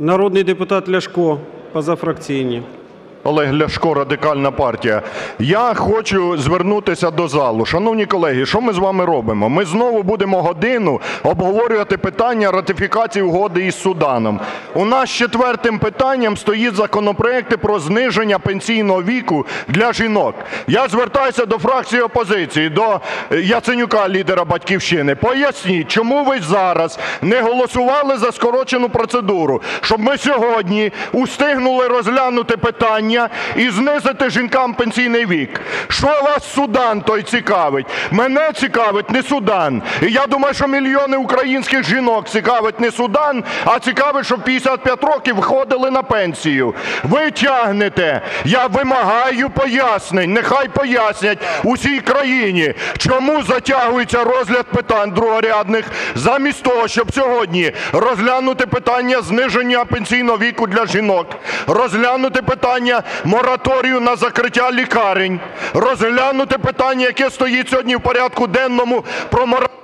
Народний депутат Ляшко, позафракційні. Олег Ляшко, Радикальна партія. Я хочу звернутися до залу. Шановні колеги, що ми з вами робимо? Ми знову будемо годину обговорювати питання ратифікації угоди із Суданом. У нас четвертим питанням стоїть законопроекти про зниження пенсійного віку для жінок. Я звертаюся до фракції опозиції, до Яценюка, лідера "Батьківщини". Поясніть, чому ви зараз не голосували за скорочену процедуру, щоб ми сьогодні устигнули розглянути питання і знизити жінкам пенсійний вік. Що вас Судан той цікавить? Мене цікавить не Судан. І я думаю, що мільйони українських жінок цікавить не Судан, а цікавить, щоб в 55 років виходили на пенсію. Ви тягнете. Я вимагаю пояснень. Нехай пояснять усій країні, чому затягується розгляд питань другорядних, замість того, щоб сьогодні розглянути питання зниження пенсійного віку для жінок, розглянути мораторію на закриття лікарень, розглянути питання, яке стоїть сьогодні в порядку денному про мораторій